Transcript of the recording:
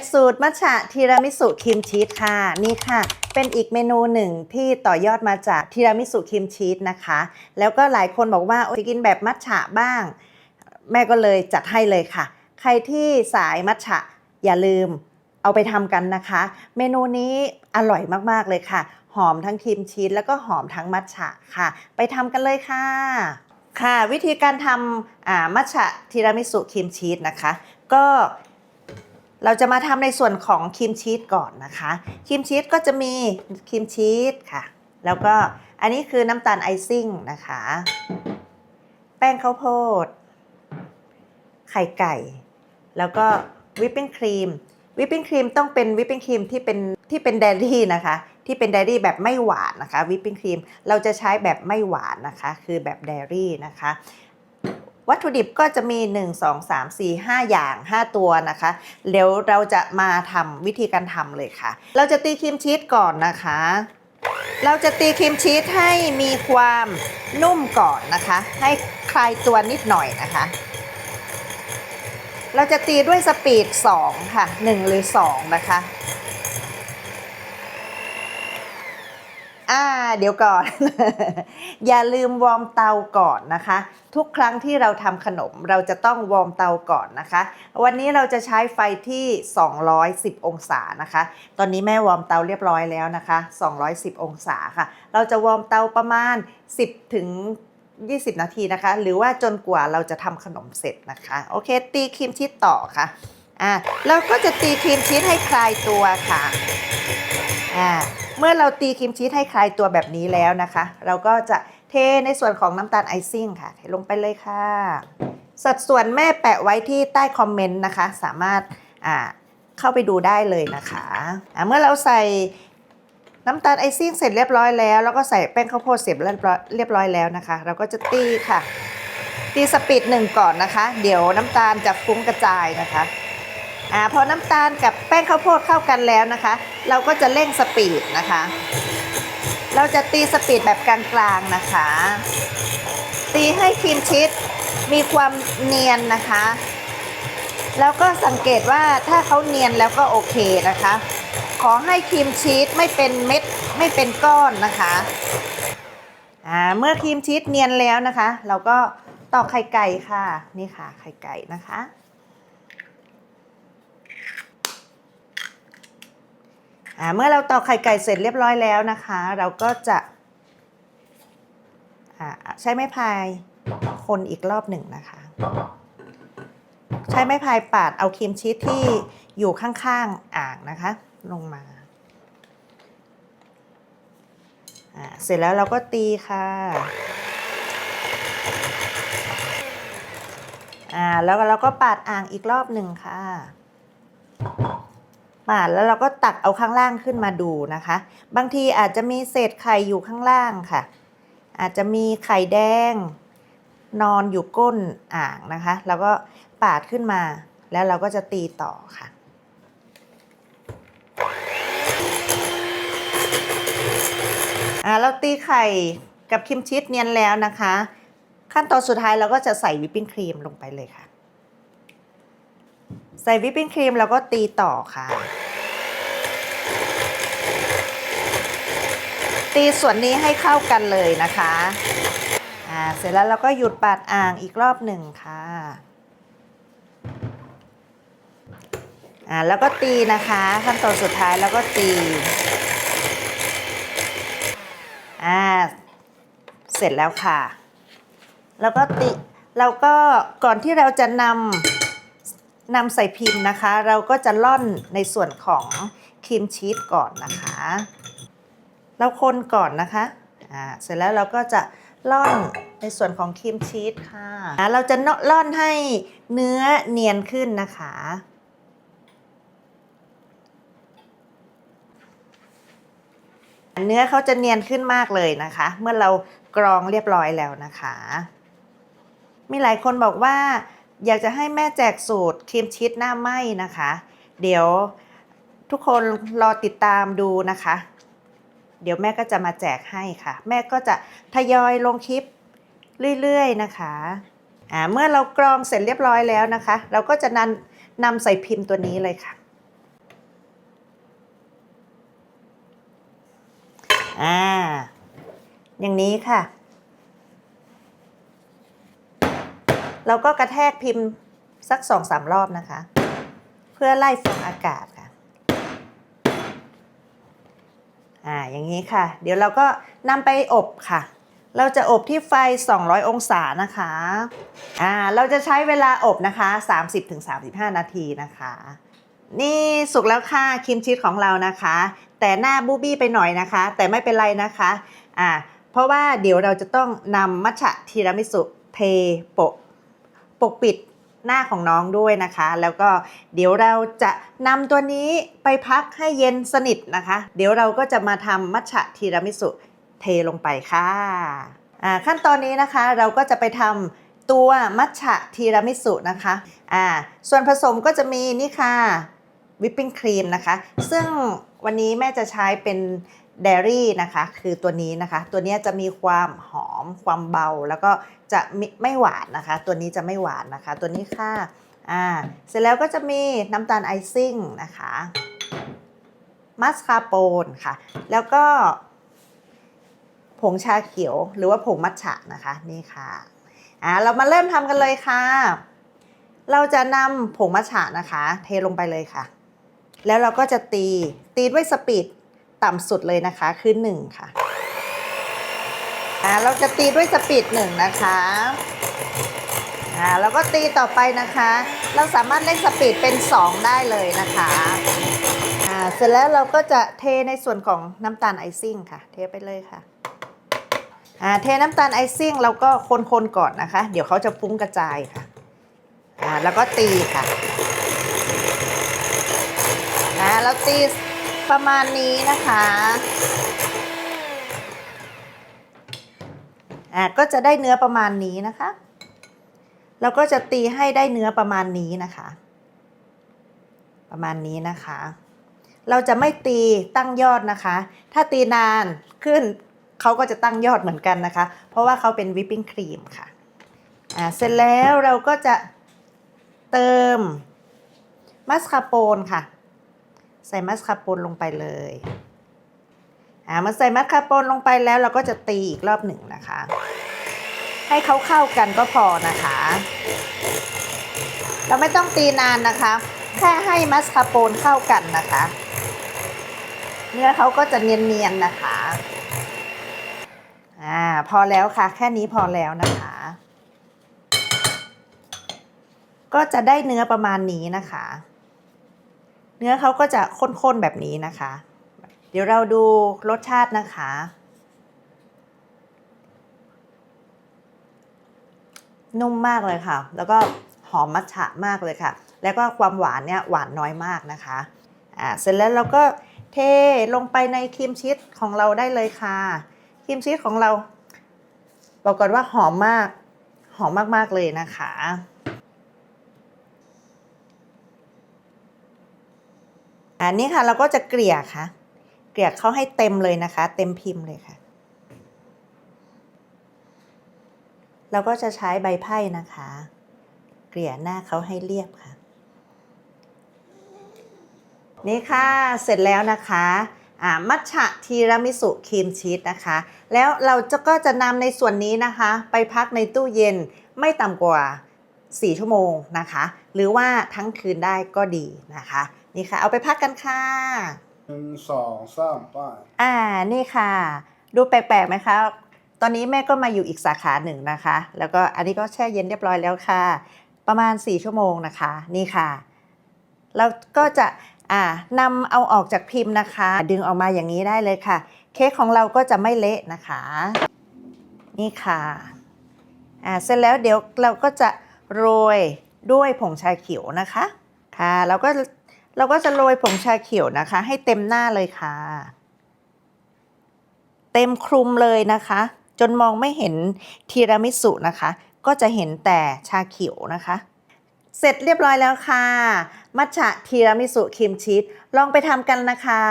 กสูตรมัทฉะทีรามิสุครีมชีสค่ะ นี่ค่ะ เป็นอีกเมนูหนึ่งที่ต่อยอดมาจากทีรามิสุครีมชีสนะคะ แล้วก็หลายคนบอกว่าโอ๊ยจะกินแบบมัทฉะบ้าง แม่ก็เลยจัดให้เลยค่ะ ใครที่สายมัทฉะอย่าลืมเอาไปทำกันนะคะ เมนูนี้อร่อยมากๆเลยค่ะ หอมทั้งครีมชีสแล้วก็หอมทั้งมัทฉะค่ะ ไปทำกันเลยค่ะค่ะ วิธีการทำมัทฉะทีรามิสุครีมชีสนะคะ ก็ เราจะมาทำในส่วนของครีมชีสก่อนนะคะครีมชีสก็จะมีครีมชีสค่ะ แล้วก็อันนี้คือน้ำตาลไอซิ่งนะคะ แป้งข้าวโพด ไข่ไก่ แล้วก็วิปปิ้งครีมวิปปิ้งครีมต้องเป็นวิปปิ้งครีมที่เป็นที่เป็นเดลี่นะคะ ที่เป็นเดลี่แบบไม่หวานนะคะวิปปิ้งครีมเราจะใช้แบบไม่หวานนะคะ คือแบบเดลี่นะคะ วัตถุดิบก็จะมี 1 2 3 4 5 อย่าง 5 ตัวนะคะเดี๋ยวเราจะมาทำวิธีการทำเลยค่ะ เราจะตีครีมชีสก่อนนะคะ เราจะตีครีมชีสให้มีความนุ่มก่อนนะคะ ให้คลายตัวนิดหน่อยนะคะ เราจะตีด้วยสปีด 2 ค่ะ 1 หรือ 2 นะคะ อ่าเดี๋ยวก่อน อย่าลืมวอร์มเตาก่อนนะคะ ทุกครั้งที่เราทำขนมเราจะต้องวอร์มเตาก่อนนะคะ วันนี้เราจะใช้ไฟที่ 210 องศานะคะ ตอนนี้แม่วอร์มเตาเรียบร้อยแล้วนะคะ 210 องศาค่ะ เราจะวอร์มเตาประมาณ 10 ถึง 20 นาทีนะคะ หรือว่าจนกว่าเราจะทำขนมเสร็จนะคะ โอเค ตีครีมชีสต่อค่ะอ่าเราก็จะตีครีมชีสให้คลายตัวค่ะ อ่าเมื่อเราตีครีมชีสให้คลายตัวแบบนี้แล้วนะคะ เราก็จะเทในส่วนของน้ำตาลไอซิ่งค่ะเทลงไปเลยค่ะ สัดส่วนแม่แปะไว้ที่ใต้คอมเมนต์นะคะ สามารถอ่าเข้าไปดูได้เลยนะคะอ่าเมื่อเราใส่น้ำตาลไอซิ่งเสร็จเรียบร้อยแล้ว แล้วก็ใส่แป้งข้าวโพดเสร็จเรียบร้อยเรียบร้อยแล้วนะคะ เราก็จะตีค่ะ ตีสปีดหนึ่งก่อนนะคะ เดี๋ยวน้ำตาลจะฟุ้งกระจายนะคะ อ่าพอน้ำตาลกับแป้งข้าวโพดเข้ากันแล้วนะคะ เราก็จะเร่งสปีดนะคะ เราจะตีสปีดแบบกลางๆนะคะ ตีให้ครีมชีสมีความเนียนนะคะ แล้วก็สังเกตว่าถ้าเขาเนียนแล้วก็โอเคนะคะ ขอให้ครีมชีสไม่เป็นเม็ดไม่เป็นก้อนนะคะอ่าเมื่อครีมชีสเนียนแล้วนะคะ เราก็ตอกไข่ไก่ค่ะ นี่ค่ะไข่ไก่นะคะ อ่าเมื่อเราตอกไข่ไก่เสร็จเรียบร้อยแล้วนะคะ เราก็จะอ่าใช้ไม้พายคนอีกรอบหนึ่งนะคะ ใช้ไม้พายปาดเอาครีมชีสที่อยู่ข้างๆอ่างนะคะ ลงมาอ่าเสร็จแล้วเราก็ตีค่ะอ่าแล้วเราก็ปาดอ่างอีกรอบหนึ่งค่ะ ปาแล้วเราก็ตักเอาข้างล่างขึ้นมาดูนะคะ บางทีอาจจะมีเศษไข่อยู่ข้างล่างค่ะ อาจจะมีไข่แดง นอนอยู่ก้นอ่างนะคะ แล้วก็ปาดขึ้นมา แล้วเราก็จะตีต่อค่ะอ่าเราตีไข่กับครีมชีสเนียนแล้วนะคะ ขั้นตอนสุดท้ายเราก็จะใส่วิปปิ้งครีมลงไปเลยค่ะ ใส่วิปปิ้งครีมแล้วก็ตีต่อค่ะ ตีส่วนนี้ให้เข้ากันเลยนะคะอ่าเสร็จแล้วเราก็หยุดปาดอ่างอีกรอบหนึ่งค่ะอ่าแล้วก็ตีนะคะขั้นตอนสุดท้ายแล้วก็ตีอ่าเสร็จแล้วค่ะ แล้วก็ติเราก็ก่อนที่เราจะนำ นำใส่พิมพ์นะคะ เราก็จะล่อนในส่วนของครีมชีสก่อนนะคะ เราคนก่อนนะคะอ่าเสร็จแล้วเราก็จะล่อนในส่วนของครีมชีสค่ะอ่าเราจะล่อนให้เนื้อเนียนขึ้นนะคะ เนื้อเขาจะเนียนขึ้นมากเลยนะคะ เมื่อเรากรองเรียบร้อยแล้วนะคะ มีหลายคนบอกว่า อยากจะให้แม่แจกสูตรครีมชีสหน้าไหมนะคะ เดี๋ยวทุกคนรอติดตามดูนะคะ เดี๋ยวแม่ก็จะมาแจกให้ค่ะ แม่ก็จะทยอยลงคลิปเรื่อยๆนะคะอ่าเมื่อเรากรองเสร็จเรียบร้อยแล้วนะคะ เราก็จะนำนำใส่พิมพ์ตัวนี้เลยค่ะอ่าอย่างนี้ค่ะ เราก็กระแทกพิมพ์สักสองสามรอบนะคะ เพื่อไล่ฟองอากาศค่ะอ่าอย่างนี้ค่ะ เดี๋ยวเราก็นำไปอบค่ะ เราจะอบที่ไฟ 200 องศานะคะอ่าเราจะใช้เวลาอบนะคะ 30-35 นาทีนะคะนี่สุกแล้วค่ะครีมชีสของเรานะคะ แต่หน้าบูบี้ไปหน่อยนะคะ แต่ไม่เป็นไรนะคะอ่าเพราะว่าเดี๋ยวเราจะต้องนำมัทฉะทีรามิสุเทโปะ ปกปิดหน้าของน้องด้วยนะคะ แล้วก็เดี๋ยวเราจะนำตัวนี้ไปพักให้เย็นสนิทนะคะ เดี๋ยวเราก็จะมาทำมัทฉะทีรามิสุเทลงไปค่ะอ่าขั้นตอนนี้นะคะเราก็จะไปทำตัวมัทฉะทีรามิสุนะคะอ่าส่วนผสมก็จะมีนี่ค่ะวิปปิ้งครีมนะคะ ซึ่งวันนี้แม่จะใช้เป็น เดรี่นะคะคือตัวนี้นะคะ ตัวนี้จะมีความหอมความเบาแล้วก็จะไม่ไม่หวานนะคะ ตัวนี้จะไม่หวานนะคะ ตัวนี้ค่ะอ่าเสร็จแล้วก็จะมีน้ำตาลไอซิ่งนะคะมัสคาโปนค่ะ แล้วก็ ผงชาเขียวหรือว่าผงมัทฉะนะคะนี่ค่ะอ่าเรามาเริ่มทำกันเลยค่ะ เราจะนำผงมัทฉะนะคะ เทลงไปเลยค่ะ แล้วเราก็จะตีตีด้วยสปีด ต่ำสุดเลยนะคะคือหนึ่งค่ะอ่าเราจะตีด้วยสปีดหนึ่งนะคะอ่าแล้วก็ตีต่อไปนะคะ เราสามารถเล่นสปีดเป็น 2 ได้เลยนะคะอ่าเสร็จแล้วเราก็จะเทในส่วนของน้ำตาลไอซิ่งค่ะ เทไปเลยค่ะอ่าเทน้ำตาลไอซิ่งเราก็คนๆก่อนนะคะ เดี๋ยวเขาจะฟุ้งกระจายค่ะอ่าแล้วก็ตีค่ะอ่าเราตี ประมาณนี้นะคะอ่าก็จะได้เนื้อประมาณนี้นะคะเราก็จะตีให้ได้เนื้อประมาณนี้นะคะ ประมาณนี้นะคะ เราจะไม่ตีตั้งยอดนะคะ ถ้าตีนานขึ้นเขาก็จะตั้งยอดเหมือนกันนะคะ เพราะว่าเขาเป็นวิปปิ้งครีมค่ะอ่าเสร็จแล้วเราก็จะเติมมัสคาโปนค่ะ ใส่มัสคาโปนลงไปเลยอ่ามาใส่มัสคาโปนลงไปแล้วเราก็จะตีอีกรอบหนึ่งนะคะ ให้เขาเข้ากันก็พอนะคะ เราไม่ต้องตีนานนะคะ แค่ให้มัสคาโปนเข้ากันนะคะ เนื้อเขาก็จะเนียนๆนะคะอ่าพอแล้วค่ะ แค่นี้พอแล้วนะคะ ก็จะได้เนื้อประมาณนี้นะคะ เนื้อเขาก็จะข้นๆแบบนี้นะคะ เดี๋ยวเราดูรสชาตินะคะ นุ่มมากเลยค่ะ แล้วก็หอมมัทฉะมากเลยค่ะ แล้วก็ความหวานเนี่ยหวานน้อยมากนะคะอ่าเสร็จแล้วเราก็เทลงไปในครีมชีสของเราได้เลยค่ะครีมชีสของเรา บอกก่อนว่าหอมมาก หอมมากๆเลยนะคะ อันนี้ค่ะเราก็จะเกลี่ยค่ะ เกลี่ยเข้าให้เต็มเลยนะคะ เต็มพิมพ์เลยค่ะ เราก็จะใช้ใบไผ่นะคะ เกลี่ยหน้าเขาให้เรียบค่ะ นี่ค่ะเสร็จแล้วนะคะมัทฉะทีรามิสุครีมชีสนะคะ แล้วเราจะก็จะนำในส่วนนี้นะคะ ไปพักในตู้เย็นไม่ต่ำกว่า 4 ชั่วโมงนะคะ หรือว่าทั้งคืนได้ก็ดีนะคะ นี่ค่ะ เอาไปพักกันค่ะหนึ่งสองสามไป้ายอ่านี่ค่ะ ดูแปลกๆไหมคะตอนนี้แม่ก็มาอยู่อีกสาขาหนึ่งนะคะ แล้วก็อันนี้ก็แช่เย็นเรียบร้อยแล้วค่ะ ประมาณ 4 ชั่วโมงนะคะ นี่ค่ะแล้วก็จะอ่านำเอาออกจากพิมพ์นะคะ ดึงออกมาอย่างนี้ได้เลยค่ะ เค้กของเราก็จะไม่เละนะคะ นี่ค่ะอ่าเสร็จแล้วเดี๋ยวเราก็จะ โรยด้วยผงชาเขียวนะคะค่ะเราก็เราก็จะโรยผงชาเขียวนะคะ ให้เต็มหน้าเลยค่ะ เต็มคลุมเลยนะคะ จนมองไม่เห็นทีรามิสุนะคะ ก็จะเห็นแต่ชาเขียวนะคะเสร็จเรียบร้อยแล้วค่ะ มัทฉะทีรามิสุครีมชีสลองไปทำกันนะคะ